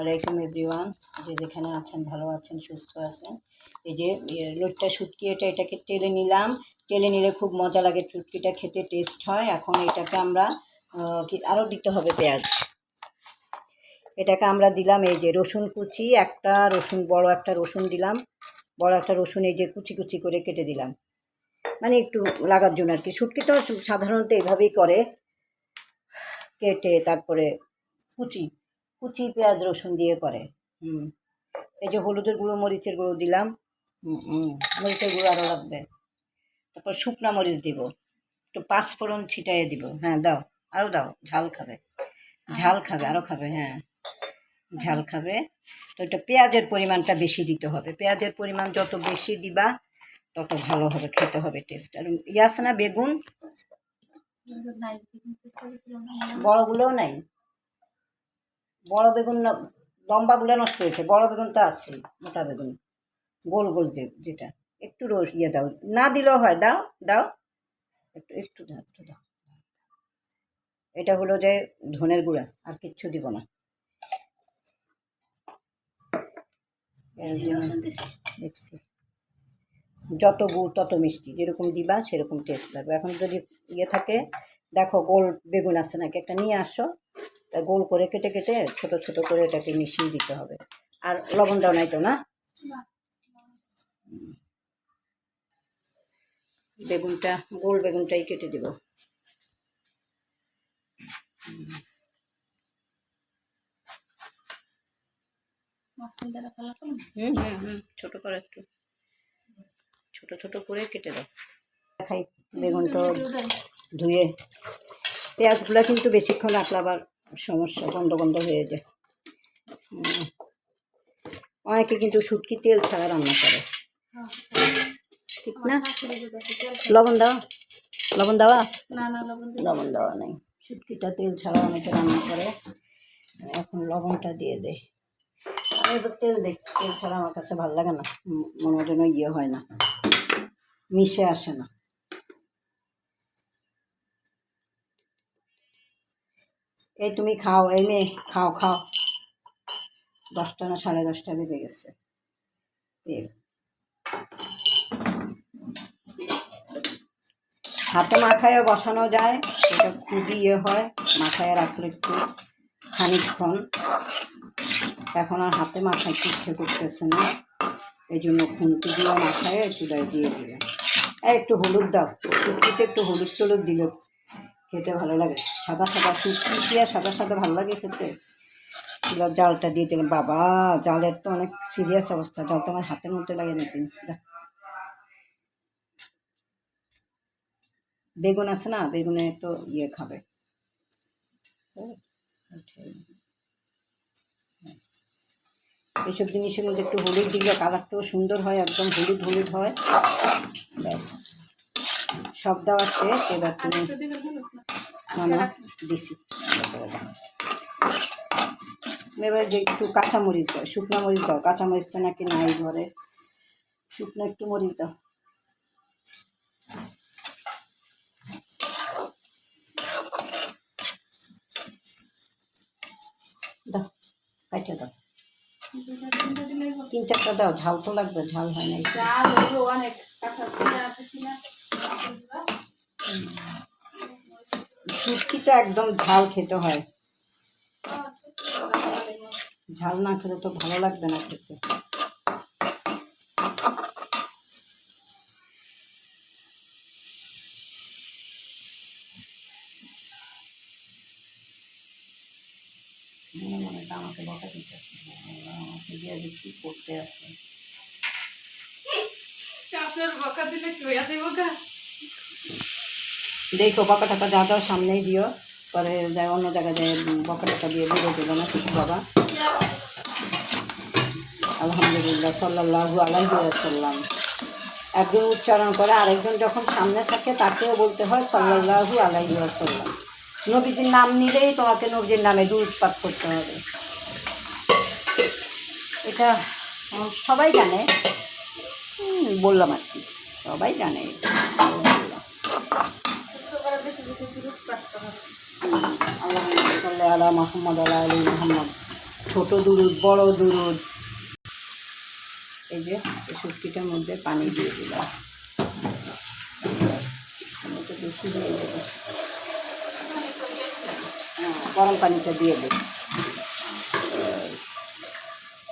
আলাইকুম এভরিওয়ান, যে যেখানে আছেন, ভালো আছেন, সুস্থ আছেন। এই যে লোটটা শুটকি, এটা এটাকে টেলে নিলাম। টেলে নিলে খুব মজা লাগে, শুটকিটা খেতে টেস্ট হয়। এখন এটাকে আমরা আরও দিতে হবে পেঁয়াজ। এটাকে আমরা দিলাম এই যে রসুন কুচি, একটা রসুন, বড় একটা রসুন দিলাম। বড় একটা রসুন এই যে কুচি কুচি করে কেটে দিলাম। মানে একটু লাগার জন্য আর কি। শুটকি তো সাধারণত এভাবেই করে। কেটে তারপরে কুচি। কুচি, পেঁয়াজ, রসুন দিয়ে করে। হুম। এই যে হলুদের গুঁড়ো, মরিচের গুঁড়ো দিলাম। মরিচের গুঁড়ো আরও লাগবে। তারপর শুকনা মরিচ দিব। একটু পাঁচফোড়ন ছিটাইয়ে দিব। হ্যাঁ দাও। আরও দাও। ঝাল খাবে। ঝাল খাবে আরও খাবে হ্যাঁ। ঝাল খাবে। তো এটা পেঁয়াজের পরিমাণটা বেশি দিতে হবে। পেঁয়াজের পরিমাণ যত বেশি দিবা, তত ভালো হবে, খেতে হবে টেস্ট আর ইয়ে আছে না বেগুন? বড়গুলোও নাই? বড় বেগুন না লম্বাগুলো নষ্ট হয়েছে বড় বেগুন তো আছে মোটা বেগুন গোল গোল যে যেটা। একটু রোজ ইয়ে দাও না দিলেও হয় দাও দাও। একটু একটু দাও একটু দাও। এটা হলো যে ধনের গুঁড়া আর কিচ্ছু দিব না। দেখছি যত গুড় তত মিষ্টি যেরকম দিবা সেরকম টেস্ট লাগবে। এখন যদি ইয়ে থাকে দেখো গোল বেগুন আছে নাকি একটা নিয়ে আসো তা গোল করে কেটে কেটে ছোট ছোট করে এটাকে মিশিয়ে দিতে হবে। আর লবণ দাও নাই তো না? বেগুনটা, গোল বেগুনটাই কেটে দেব। হুম হুম হুম, ছোট করে একটু। ছোট ছোট করে কেটে দাও। খাই বেগুনটা ধুয়ে। পেঁয়াজগুলো কিন্তু বেশিক্ষণ রাখলে আবার সমস্যা গন্ধ গন্ধ হয়ে যায়। অনেকে কিন্তু শুটকি তেল ছাড়া রান্না করে। ঠিক না? লবণ দাও। লবণ দেওয়া? লবণ দেওয়া নেই। শুটকিটা তেল ছাড়া অনেকে রান্না করে। এখন লবণটা দিয়ে দেয় আমি তেল দেখ তেল ছাড়া আমার কাছে ভালো লাগে না। মনে যেন ইয়ে হয় না। মিশে আসে না। এই তুমি খাও, এই মেয়ে, খাও খাও। দশটা না সাড়ে দশটা বেজে গেছে। হাতে মাখায় বসানো যায়, এটা খুবই ইয়ে হয় মাথায় রাখলে একটু খানিকক্ষণ। এখন আর হাতে মাথায় ইচ্ছে করতেছে না এই জন্য খুন্তি দিয়ে মাখায় চুলায় দিয়ে এই একটু হলুদ দাও শুটকিতে একটু হলুদ টলুদ দিলে খেতে ভালো লাগে। সাদা সাদা শুটকি দিয়ে সাদা সাদা ভালো লাগে খেতে। চুলার জালটা দিয়ে দিলাম। বাবা, জালের তো অনেক সিরিয়াস অবস্থা। জল তো আমার হাতের মধ্যে লাগে না জিনিসটা বেগুন আছে না? বেগুনে তো ইয়ে খাবে। এইসব জিনিসের মধ্যে একটু হলুদ দিলে কালারটাও সুন্দর হয়, একদম হলুদ হলুদ হয়। ব্যাস। সব দেওয়া শেষ এবার তুমি দিছি। এবার যে একটু কাঁচামরিচ দাও শুকনো মরিচ দাও। কাঁচামরিচটা নাকি নাই ঘরে। শুকনো একটু মরিচ দাও। দাও কাইটে দাও। তিন চারটা দাও ঝাল তো লাগবে ঝাল হয় না। একটু। চাল হলো অনেক কাঁচা দিয়ে আসেছি না শুটকি তো একদম ঝাল খেতে হয়। ঝাল না খেলে তো ভালো লাগবে না খেতে। মনে আমাকে বকা আমাকে কি করতে আসছে চাপের বকা দিলে শুয়ে দেবো গা? দেখো বকা টাকা যা দাও সামনেই দিও। পরে অন্য জায়গায় যায় বকা টাকা দিয়ে দিয়ে দেবো না কিছু বাবা। আলহামদুলিল্লাহ সাল্লাহু আলাইহি সাল্লাম একজন উচ্চারণ করে, আরেকজন যখন সামনে থাকে, তাকেও বলতে হয় সাল্লাহু আলাইহি সাল্লাম নবীজির নাম নিলেই তোমাকে নবীজির নামে দুধ পাঠ করতে হবে। এটা সবাই জানে। বললাম আর কি, সবাই জানে এটা। বললাম। শুক্রবারে বেশি বেশি দুধ পাকতে হবে আল্লাহ আলা ছোট দুরুদ, বড় দুরুদ। এই যে শুটকিটার মধ্যে পানি দিয়ে দিলাম। বেশি হ্যাঁ গরম পানিটা দিয়ে দেবো।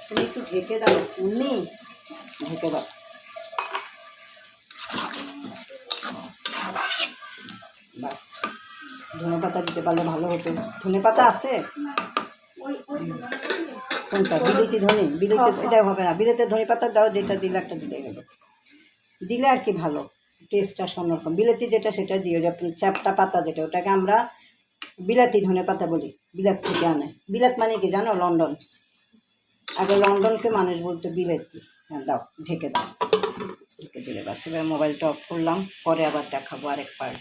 তুমি একটু ঢেকে দাও, উনি ঢেকে দাও। ধনে পাতা দিতে পারলে ভালো হতো। ধনে পাতা আছে? কোনটা? বিলেতি ধনে? বিলেতি এটা হবে না। বিলেতে ধনে পাতা দাও যেটা দিলে একটা দিলে গেলো দিলে আর কি ভালো। টেস্টটা অন্যরকম। বিলেতি যেটা সেটা দিও। চ্যাপটা পাতা যেটা ওটাকে আমরা বিলাতি ধনে পাতা বলি। বিলাত থেকে আনে। বিলাত মানে কি জানো? লন্ডন। আগে লন্ডনকে মানুষ বলতো বিলাতি। হ্যাঁ দাও ঢেকে দাও। ঢেকে দিলে বাস। এবার মোবাইলটা অফ করলাম। পরে আবার দেখাবো আরেক পার্ট